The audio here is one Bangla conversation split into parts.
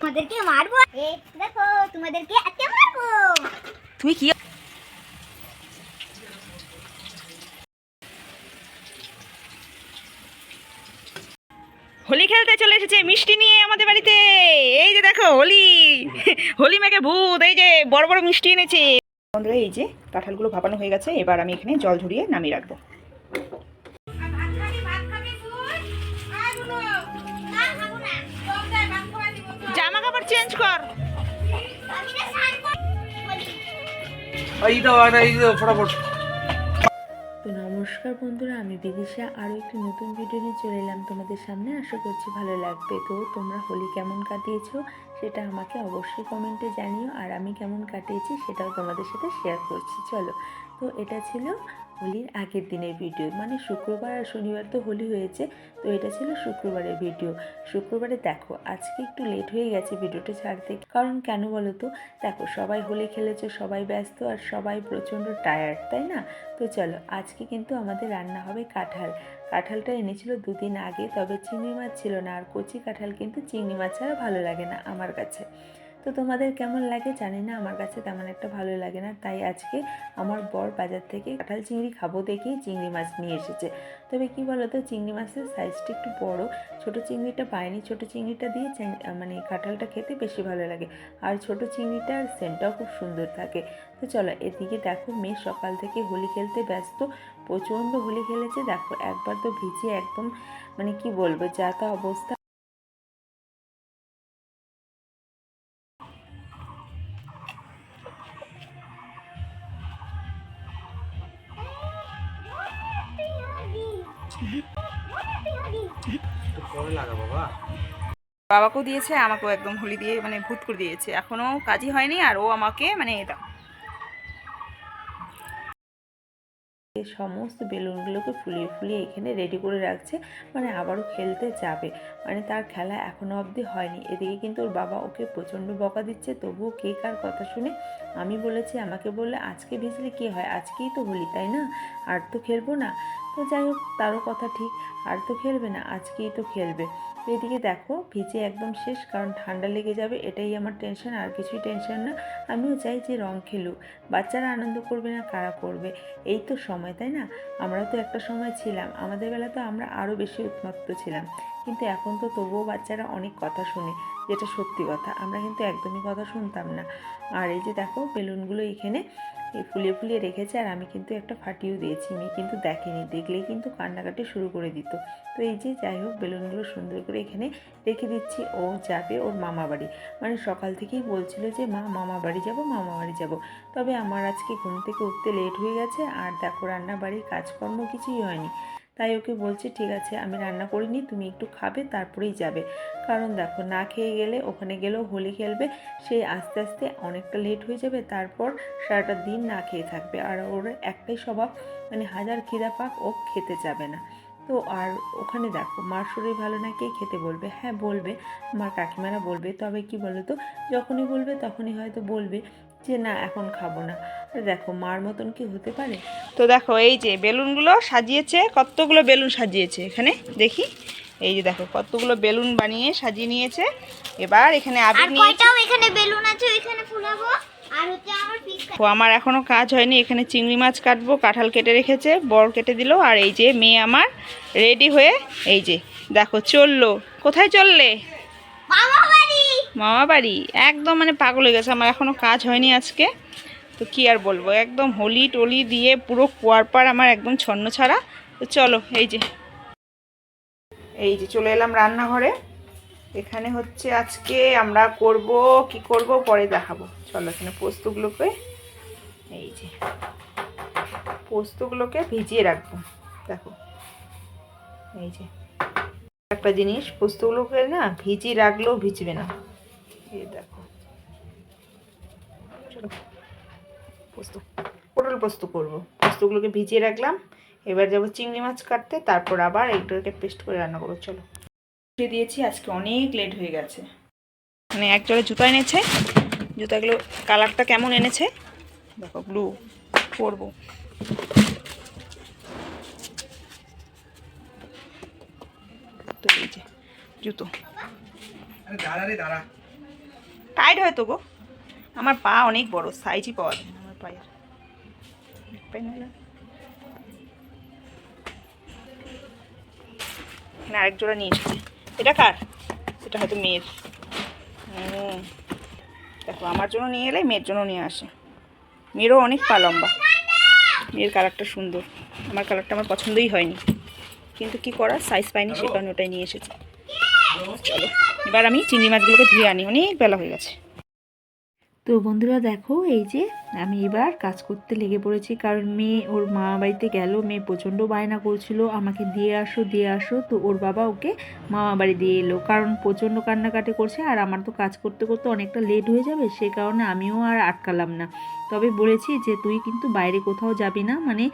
তোমাদেরকে মারবো? দেখো তোমাদেরকে আজকে মারবো। তুমি কি হোলি খেলতে চলে এসেছে মিষ্টি নিয়ে আমাদের বাড়িতে। এই যে দেখো হোলি। হোলি মেঘে ভূত এই যে বড় বড় মিষ্টি এনেছে। বন্ধুরা এই যে কাঁঠালগুলো ভাপানো হয়ে গেছে এবার আমি এখানে জল ঝরিয়ে নামিয়ে রাখব। চেঞ্জ কর। তো নমস্কার বন্ধুরা আমি বিদিশা আরও একটি নতুন ভিডিও নিয়ে চলে এলাম তোমাদের সামনে। আশা করছি ভালো লাগবে। তো তোমরা হোলি কেমন কাটিয়েছো সেটা আমাকে অবশ্যই কমেন্টে জানিও। আর আমি কেমন কাটিয়েছি সেটাও তোমাদের সাথে শেয়ার করছি। চলো তো এটা ছিল হোলির আগের দিনের ভিডিও। মানে শুক্রবার আর শনিবার তো হোলি হয়েছে, তো এটা ছিল শুক্রবারের ভিডিও। শুক্রবারে দেখো, আজকে একটু লেট হয়ে গেছে ভিডিওটা ছাড়তে। কারণ কেন বলো তো? দেখো, সবাই হোলি খেলেছে, সবাই ব্যস্ত আর সবাই প্রচণ্ড টায়ার্ড তাই না? তো চলো, আজকে কিন্তু আমাদের রান্না হবে কাঁঠাল। কাঁঠালটা এনেছিল দুদিন আগে, তবে চিংড়ি মাছ ছিল না, আর কচি কাঁঠাল কিন্তু চিংড়ি মাছ ছাড়া ভালো লাগে না আমার কাছে। তো তোমাদের কেমন লাগে জানি না, আমার কাছে তেমন একটা ভালো লাগে না। তাই আজকে আমার বর বাজার থেকে কাঁঠাল চিংড়ি খাব দেখেই চিংড়ি মাছ নিয়ে এসেছে। তবে কি বলো তো চিংড়ি মাছের সাইজটা একটু বড়। ছোট চিংড়িটা পাইনি, ছোট চিংড়িটা দিয়ে মানে কাঁঠালটা খেতে বেশি ভালো লাগে। আর ছোট চিংড়িটার সেন্টটাও খুব সুন্দর থাকে। তো চলো এদিকে দেখো, মেয়ে সকাল থেকে হোলি খেলতে ব্যস্ত। প্রচণ্ড হোলি খেলেছে। দেখো একবার তো ভিজে একদম মানে কি বলব, যা তা অবস্থা। বাবাকেও দিয়েছে, আমাকেও একদম হোলি দিয়ে মানে ভূত করে দিয়েছে। এখনও কাজই হয়নি আর ও আমাকে মানে সমস্ত বেলুনগুলোকে ফুলিয়ে ফুলিয়ে এখানে রেডি করে রাখছে। মানে আবারও খেলতে যাবে। মানে তার খেলা এখনও অবধি হয়নি। এদিকে কিন্তু ওর বাবা ওকে প্রচণ্ড বকা দিচ্ছে। তবুও কে কার কথা শুনে আমি বলেছি, আমাকে বললে আজকে ভিজলে কী হয়? আজকেই তো হোলি, তাই না? আর তো খেলব না। তো যাই হোক, তারও কথা ঠিক। আর তো খেলবে না, আজকেই তো খেলবে। এদিকে দেখো, ভিজে একদম শেষ, কারণ ঠান্ডা লেগে যাবে, এটাই আমার টেনশন আর কিছুই টেনশন না। আমিও চাই যে রং খেলুক। বাচ্চারা আনন্দ করবে না, কারা করবে? এই তো সময়, তাই না? আমরা তো একটা সময় ছিলাম, আমাদের বেলা তো আমরা আরও বেশি উন্মত্ত ছিলাম। কিন্তু এখন তো তবুও বাচ্চারা অনেক কথা শুনে, যেটা সত্যি কথা, আমরা কিন্তু একদমই কথা শুনতাম না। আর এই যে দেখো, বেলুনগুলো এখানে ফুলিয়ে ফুলিয়ে রেখেছে আর আমি কিন্তু একটা ফাটিয়েও দিয়েছি। মেয়ে কিন্তু দেখেনি, দেখলেই কিন্তু কান্নাকাটি শুরু করে দিত। তো এই যে যাই হোক, বেলুনগুলো সুন্দর করে এখানে রেখে দিচ্ছি। ও যাবে ওর মামা বাড়ি। মানে সকাল থেকেই বলছিল যে, মা, মামা বাড়ি যাব, মামা বাড়ি যাব। তবে আমার আজকে ঘুম থেকে উঠতে লেট হয়ে গেছে আর দেখো রান্না বাড়ির কাজকর্ম কিছুই হয়নি। তাই ওকে বলছে, ঠিক আছে, আমি রান্না করিনি, তুমি একটু খাবে, তারপরেই যাবে। কারণ দেখো, না খেয়ে গেলে, ওখানে গেলেও হোলি খেলবে সেই আস্তে আস্তে অনেকটা লেট হয়ে যাবে, তারপর সারাটা দিন না খেয়ে থাকবে। আর ওর একটাই স্বভাব মানে হাজার খিদা পাক ও খেতে যাবে না। তো আর ওখানে দেখো মার শরীর ভালো না কে খেতে বলবে? হ্যাঁ বলবে। আমার কাকিমারা বলবে। তবে কি বলো তো যখনই বলবে তখনই হয়তো বলবে যে না এখন খাব না। দেখো মার মতন কি হতে পারে? তো দেখো এই যে বেলুনগুলো সাজিয়েছে কতগুলো বেলুন সাজিয়েছে এখানে? দেখি। এই যে দেখো কতগুলো বেলুন বানিয়ে সাজিয়ে নিয়েছে। এবার এখানে আবির নিয়েছে। এখানে বেলুন আছে ওইখানে ফুলাবো? হচ্ছে আমার তো আমার এখনও কাজ হয়নি। এখানে চিংড়ি মাছ কাটবো কাঁঠাল কেটে রেখেছে বড় কেটে দিল আর এই যে মেয়ে আমার রেডি হয়ে এই যে দেখো চলল। কোথায় চললে? মামা বাড়ি। একদম মানে পাগল হয়ে গেছে আমার এখনও কাজ হয়নি আজকে। তো কি আর বলব একদম হোলি টলি দিয়ে পুরো কুয়ার পার আমার একদম ছন্ন ছাড়া। তো চলো এই যে। এই যে চলে এলাম রান্নাঘরে। এখানে হচ্ছে আজকে আমরা করব কি করব পরে দেখাবো। চলো এখানে পোস্তগুলোকে এই যে পোস্তগুলোকে ভিজিয়ে রাখব। দেখো, এই যে একটা জিনিস পোস্তগুলোকে না ভিজিয়ে রাখলেও ভিজবে না। এই দেখো, চলো পোস্ত, পটল পোস্ত করব। পোস্তগুলোকে ভিজিয়ে রাখলাম, এবার যাব চিংড়ি মাছ কাটতে, তারপর আবার এগুলোকে পেস্ট করে রান্না করব। চলো দিয়ে দিয়েছি, আজকে অনেক লেট হয়ে গেছে। মানে এক জোড়া জুতা এনেছে জুতাগুলো কালারটা কেমন এনেছে? দেখো ব্লু পরবো। তো এই যে জুতো। টাইট হয়তো গো। আমার পা অনেক বড় সাইজই পাওয়া যায় না আমার পায়ের। এখানে আরেক জোড়া নিয়ে এসেছি এটা কার? এটা হয়তো মেয়ের। হুম। দেখো, আমার জন্য নিয়ে এলে মেয়ের জন্য নিয়ে আসে। মেয়েরও অনেক পা লম্বা। মেয়ের কালারটা সুন্দর। আমার কালারটা আমার পছন্দই হয়নি। কিন্তু কি করার? সাইজ পাইনি, সে কারণে ওটাই নিয়ে এসেছি। চলো, এবার আমি চিংড়ি মাছগুলোকে ধুয়ে আনি। অনেক বেলা হয়ে গেছে। তো বন্ধুরা দেখো, এই যে আমি এবার কাজ করতে লেগে পড়েছি কারণ মেয়ে ওর মা বাড়িতে গেল, মেয়ে প্রচণ্ড বায়না করছিল, আমাকে দিয়ে আসো দিয়ে আসো। তো ওর বাবা ওকে মামা বাড়ি দিয়ে এলো কারণ প্রচণ্ড কান্নাকাটি করছে আর আমার তো কাজ করতে করতে অনেকটা লেট হয়ে যাবে, সে কারণে আমিও আর আটকালাম না। তবে বলেছি যে তুই কিন্তু বাইরে কোথাও যাবি না মানে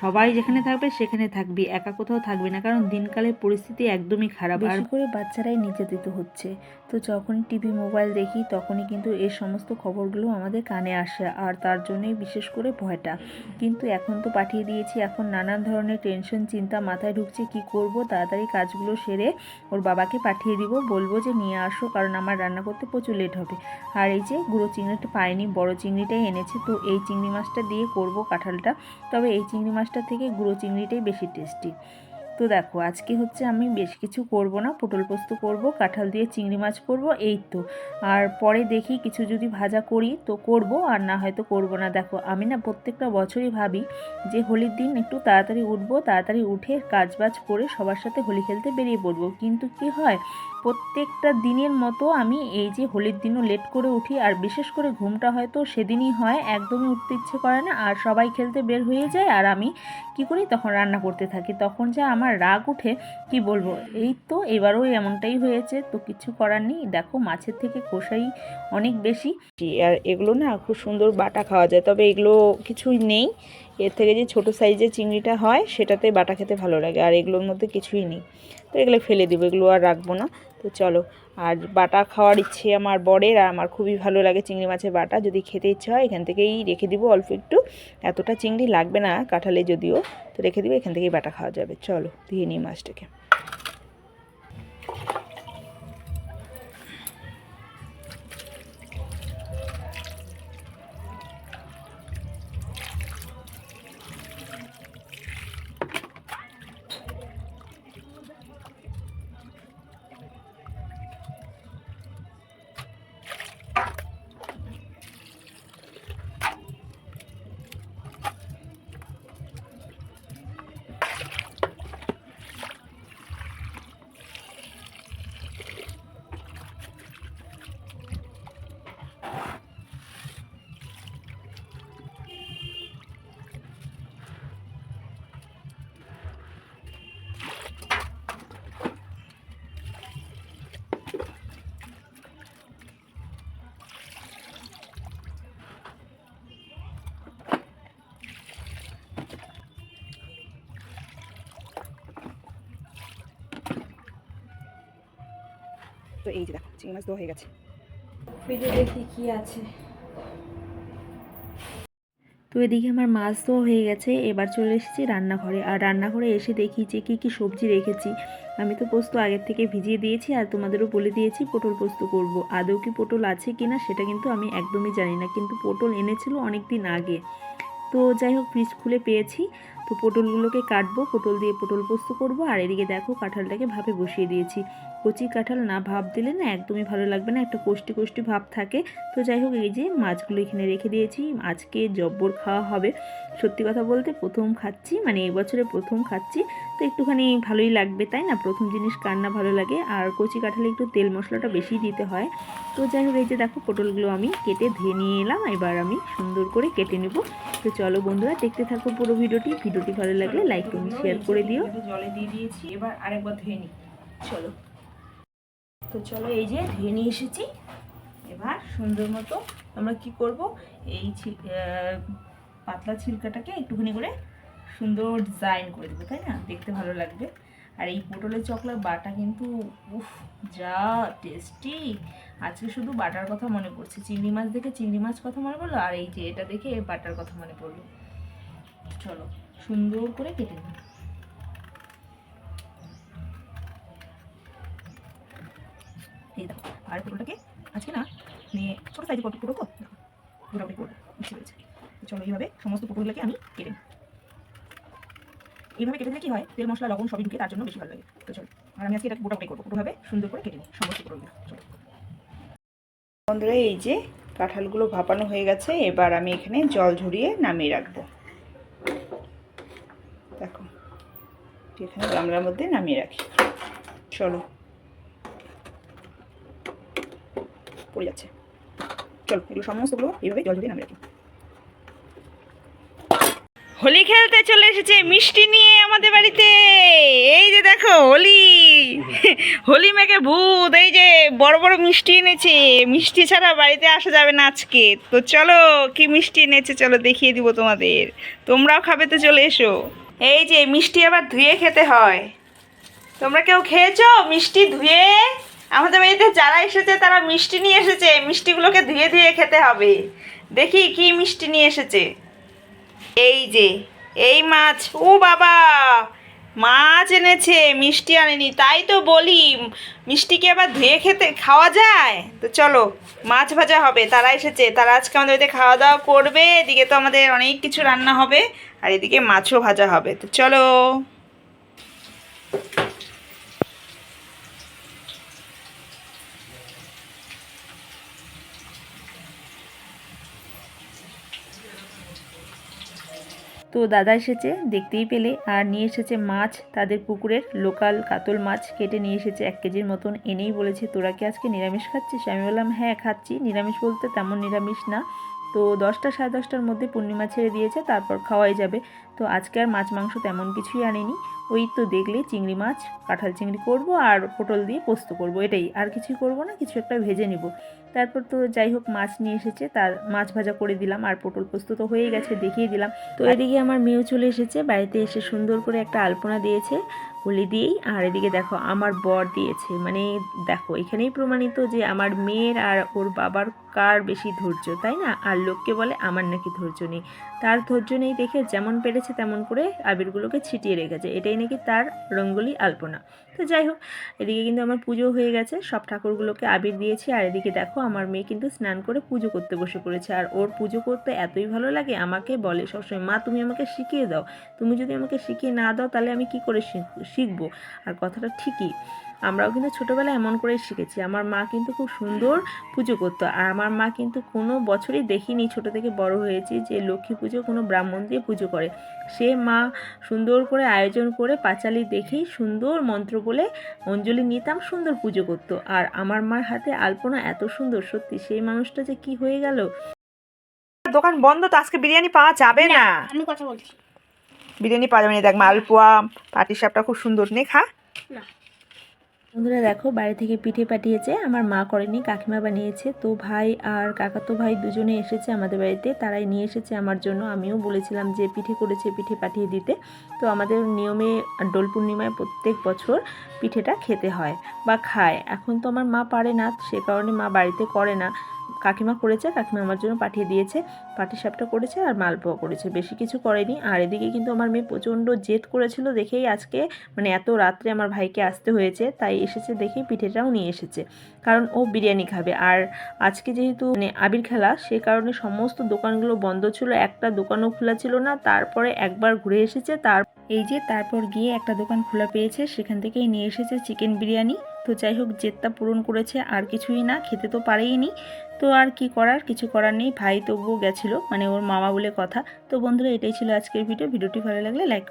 সবাই যেখানে থাকবে সেখানে থাকবি, একা কোথাও থাকবি না কারণ দিনকালের পরিস্থিতি একদমই খারাপ। আর করে বাচ্চারাই নির্যাতিত হচ্ছে। তো যখনই টিভি মোবাইল দেখি তখনই কিন্তু এই সমস্ত খবরগুলো আমাদের কানে আসে। আর তার জন্যই বিশেষ করে ভয়টা। কিন্তু এখন তো পাঠিয়ে দিয়েছি, এখন নানান ধরনের টেনশন চিন্তা মাথায় ঢুকছে, কি করব? তাড়াতাড়ি কাজগুলো সেরে ওর বাবাকে পাঠিয়ে দিব। বলব যে নিয়ে আসো, কারণ আমার রান্না করতে প্রচুর লেট হবে। আর এই যে গুঁড়ো চিংড়িটা পাইনি, বড় চিংড়িটাই এনেছে, তো এই চিংড়ি মাছটা দিয়ে করব কাঁঠালটা। তবে এই চিংড়ি মাছটা থেকে গুঁড়ো চিংড়িটাই বেশি টেস্টি তো দেখো, আজকে হচ্ছে আমি বেশ কিছু করব না, পটল পোস্ত করব, কাঁঠাল দিয়ে চিংড়ি মাছ করব, এই তো। আর পরে দেখি কিছু যদি ভাজা করি তো করব, আর না হয়তো করব না। দেখো, আমি না প্রত্যেকটা বছরই ভাবি যে হোলির দিন একটু তাড়াতাড়ি উঠবো, তাড়াতাড়ি উঠে কাজবাজ করে সবার সাথে হোলি খেলতে বেরিয়ে পড়ব। কিন্তু কি হয়, প্রত্যেকটা দিনের মতো আমি এই যে হোলির দিনও লেট করে উঠি, আর বিশেষ করে ঘুমটা হয়তো সেদিনই হয়, একদমই উঠতে ইচ্ছে করে না, আর সবাই খেলতে বের হয়ে যায়, আর আমি কি করি, তখন রান্না করতে থাকি। তখন যা আমার রাগ উঠে, কি বলব? এই তো এবারও এমনটাই হয়েছে, তো কিছু করার নেই। দেখো মাছের থেকে কষাই অনেক বেশি। আর এগুলো না খুব সুন্দর বাটা খাওয়া যায়, তবে এগুলো কিছুই নেই। এর থেকে যে ছোট সাইজের চিংড়িটা হয়, সেটাতে বাটা খেতে ভালো লাগে। আর এগুলোর মধ্যে কিছুই নেই। তো এগুলো ফেলে দেবো, এগুলো আর রাখব না। তো চলো, আর বাটা খাওয়ার ইচ্ছে আমার বরের, আর আমার খুবই ভালো লাগে চিংড়ি মাছের বাটা। যদি খেতে ইচ্ছে হয়, এখান থেকেই রেখে দিব অল্প একটু। এতটা চিংড়ি লাগবে না কাঁঠালে যদিও। তো রেখে দিব, এখান থেকেই বাটা খাওয়া যাবে। চলো দিয়ে নিই মাছটাকে। তো এই যে দেখো চিংড়ি মাছ হয়ে গেছে। ফিরে দেখি কি আছে। তো এদিকে আমার মাছ তো হয়ে গেছে এবার চলে এসেছি রান্নাঘরে। আর রান্নাঘরে এসে দেখি যে কী কী সবজি রেখেছি। আমি তো পোস্ত আগের থেকে ভিজিয়ে দিয়েছি আর তোমাদেরও বলে দিয়েছি পটল পোস্ত করব। আদৌ কি পটল আছে কি না সেটা কিন্তু আমি একদমই জানি না কিন্তু পটল এনেছিল অনেক দিন আগে। তো যাই হোক ফ্রিজ খুলে পেয়েছি। তো পটলগুলোকে কাটবো, পটল দিয়ে পটল পোস্ত করব, আর এদিকে দেখো কাঁঠালটাকে ভাপে বসিয়ে দিয়েছি। কচি কাঁঠাল না ভাপ দিলে না একদমই ভালো লাগবে না, একটা কোষ্টি কোষ্টি ভাব থাকে। তো যাই হোক, এই যে মাছগুলো এখানে রেখে দিয়েছি, আজকে জব্বর খাওয়া হবে। সত্যি কথা বলতে প্রথম খাচ্ছি মানে এবছরে প্রথম খাচ্ছি, তো একটুখানি ভালোই লাগবে, তাই না? প্রথম জিনিস কান্না ভালো লাগে, আর কচি কাঁঠালে একটু তেল মশলাটা বেশি দিতে হয়। তো যাই হোক, এই যে দেখো পটলগুলো আমি কেটে ধুয়ে নিয়ে এলাম, এবার আমি সুন্দর করে কেটে নেব। তো চলো বন্ধুরা, দেখতে থাকো পুরো ভিডিওটি ভিডিওটি ভালো লাগলে লাইক করুন শেয়ার করে দিও। জলে দিয়ে দিয়েছি এবার আরেকবার ধুয়ে নিই। চলো। তো চলো এই যে ধুয়ে নিয়ে এসেছি। এবার সুন্দর মতো আমরা কি করব? এই পাতলা ছিলকাটাকে একটুখানি করে সুন্দর ডিজাইন করে দেবো তাই না? দেখতে ভালো লাগবে। আর এই পটলের চকলার বাটা কিন্তু উফ যা টেস্টি আজকে শুধু বাটার কথা মনে পড়ছে। চিংড়ি মাছ দেখে চিংড়ি মাছ কথা মনে পড়ল? আর এই যে এটা দেখে বাটার কথা মনে পড়ল। চলো। সুন্দর করে কেটে নিই। এই দেখো, আর পটলটাকে আজকে না নিয়ে সাইজে কত পুরো তো দেখো, মোটামুটি করব, বুঝতে পেরেছি। চলো এইভাবে সমস্ত পুকুরগুলোকে আমি কেটে নিই। এইভাবে কেটে দিলে কি হয়, তেল, মশলা, লবণ সবই ঢুকে তার জন্য বেশি ভালো লাগে। তো চলো, আর আমি আজকে এটা গোটা করব, পুরোভাবে সুন্দর করে কেটে নিই, সমস্ত পুকুরগুলো। চলো। বন্ধুরা, এই যে কাঁঠালগুলো ভাপানো হয়ে গেছে, এবার আমি এখানে জল ঝরিয়ে নামিয়ে রাখব। দেখো। এখানে গামলার মধ্যে নামিয়ে রাখি। চলো। পড়ে যাচ্ছে। চলো, এগুলো সমস্তগুলো এইভাবে জল ঝরিয়ে নামিয়ে রাখি। হোলি খেলতে চলে এসেছে মিষ্টি নিয়ে আমাদের বাড়িতে। এই যে দেখো, হোলি। হোলি মেঘে ভূত। এই যে বড় বড় মিষ্টি এনেছে। মিষ্টি ছাড়া বাড়িতে আসা যাবে না আজকে। তো চলো, কি মিষ্টি এনেছে চলো দেখিয়ে দিব তোমাদের। তোমরাও খাবে তো চলে এসো। এই যে, মিষ্টি আবার ধুয়ে খেতে হয়। তোমরা কেউ খেয়েছো? মিষ্টি ধুয়ে? আমাদের বাড়িতে যারা এসেছে, তারা মিষ্টি নিয়ে এসেছে। মিষ্টিগুলোকে ধুয়ে ধুয়ে খেতে হবে। দেখি কি মিষ্টি নিয়ে এসেছে। এই যে, এই মাছ। ও বাবা! মাছ এনেছে মিষ্টি আনেনি, তাই তো বলি, মিষ্টিকে আবার ধুয়ে খেতে, খাওয়া যায়? তো চলো, মাছ ভাজা হবে, তারা এসেছে, তারা আজকে আমাদের বাড়িতে খাওয়া দাওয়া করবে, এদিকে তো আমাদের অনেক কিছু রান্না হবে, আর এদিকে মাছও ভাজা হবে, তো চলো। তো দাদা এসেছে, দেখতেই পেলে। আর নিয়ে এসেছে মাছ, তাদের পুকুরের লোকাল কাতল মাছ কেটে নিয়ে এসেছে এক কেজির মতন। এনেই বলেছে, তোরা কি আজকে নিরামিষ খাচ্ছিস? আমি বললাম হ্যাঁ খাচ্ছি। নিরামিষ বলতে তেমন নিরামিষ না। তো দশটা সাড়ে দশটার মধ্যে পূর্ণিমা ছেড়ে দিয়েছে তারপর খাওয়াই যাবে। তো আজকে আর মাছ মাংস তেমন কিছুই আনেনি। ওই তো দেখলে চিংড়ি মাছ কাঁঠাল চিংড়ি করব আর পটল দিয়ে পোস্ত করব এটাই। আর কিছুই করব না কিছু একটা ভেজে নিব। তারপর তো যাই হোক মাছ নিয়ে এসেছে তার মাছ ভাজা করে দিলাম আর পটল পোস্ত তো হয়েই গেছে দেখিয়ে দিলাম। তো এদিকে আমার মেয়েও চলে এসেছে বাড়িতে এসে সুন্দর করে একটা আলপনা দিয়েছে। হোলি দিয়েই। আর এদিকে দেখো, আমার বর দিয়েছে। মানে দেখো, এখানেই প্রমাণিত যে আমার মেয়ের আর ওর বাবার কার বেশি ধৈর্য, তাই না? আর লোককে বলে আমার নাকি ধৈর্য নেই। তার ধৈর্য নেই দেখে যেমন পেরেছে তেমন করে আবিরগুলোকে ছিটিয়ে রেখেছে এটাই নাকি তার রঙ্গলি আলপনা। তো যাই হোক, এদিকে কিন্তু আমার পুজো হয়ে গেছে। সব ঠাকুরগুলোকে আবির দিয়েছি। আর এদিকে দেখো, আমার মেয়ে কিন্তু স্নান করে পুজো করতে বসে পড়েছে। আর ওর পুজো করতে এতই ভালো লাগে, আমাকে বলে সবসময়, মা, তুমি আমাকে শিখিয়ে দাও। তুমি যদি আমাকে শিখিয়ে না দাও, তাহলে আমি কি করে শিখব। আর কথাটা ঠিকই। আমরাও কিন্তু ছোটোবেলায় এমন করেই শিখেছি। আমার মা কিন্তু খুব সুন্দর পুজো করতো। আর আমার মা কিন্তু কোনো বছরই দেখিনি ছোট থেকে বড় হয়েছি যে লক্ষ্মী পুজো কোনো ব্রাহ্মণ দিয়ে পুজো করে। সে মা সুন্দর করে আয়োজন করে পাঁচালি দেখেই সুন্দর মন্ত্র বলে অঞ্জলি নিতাম সুন্দর পুজো করতো। আর আমার মার হাতে আলপনা এত সুন্দর সত্যি সেই মানুষটা যে কি হয়ে গেল? দোকান বন্ধ তো আজকে বিরিয়ানি পাওয়া যাবে না আমি কথা বলছি। বিরিয়ানি যাবে না। দেখ, মালপোয়া, পাটি সাপটা খুব সুন্দর। নে, খা। বন্ধুরা, দেখো বাড়ি থেকে পিঠে পাঠিয়েছে। আমার মা করেনি, কাকিমা বানিয়েছে। তো ভাই আর কাকাতো ভাই দুজনে এসেছে আমাদের বাড়িতে। তারাই নিয়ে এসেছে আমার জন্য। আমিও বলেছিলাম যে পিঠে করেছে পিঠে পাঠিয়ে দিতে। তো আমাদের নিয়মে দোল পূর্ণিমায় প্রত্যেক বছর পিঠেটা খেতে হয় বা খায়। এখন তো আমার মা পারে না, সে কারণে মা বাড়িতে করে না। কাকিমা করেছে, কাকিমা আমার জন্য পাঠিয়ে দিয়েছে, পাটি সাপটা করেছে আর মালপোয়া করেছে। বেশি কিছু করেনি। আর এদিকে কিন্তু আমার মেয়ে প্রচণ্ড জেদ করেছিল দেখেই আজকে মানে এত রাত্রে আমার ভাইকে আসতে হয়েছে, তাই এসেছে দেখেই পিঠেটাও নিয়ে এসেছে। কারণ ও বিরিয়ানি খাবে। আর আজকে যেহেতু মানে আবির খেলা, সে কারণে সমস্ত দোকানগুলো বন্ধ ছিল। একটা দোকানও খোলা ছিল না। তারপরে একবার ঘুরে এসেছে, তার এই যে তারপর গিয়ে একটা দোকান খোলা পেয়েছে, সেখান থেকেই নিয়ে এসেছে চিকেন বিরিয়ানি। তো যাই হোক, জেদটা পূরণ করেছে, আর কিছুই না, খেতে তো পারেই নি তো আর কি করার, কিছু করার নেই, ভাই তবুও গেছিল মানে ওর মামা বলে কথা। তো বন্ধুরা, এটাই ছিল আজকের ভিডিও ভিডিওটি ভালো লাগলে লাইক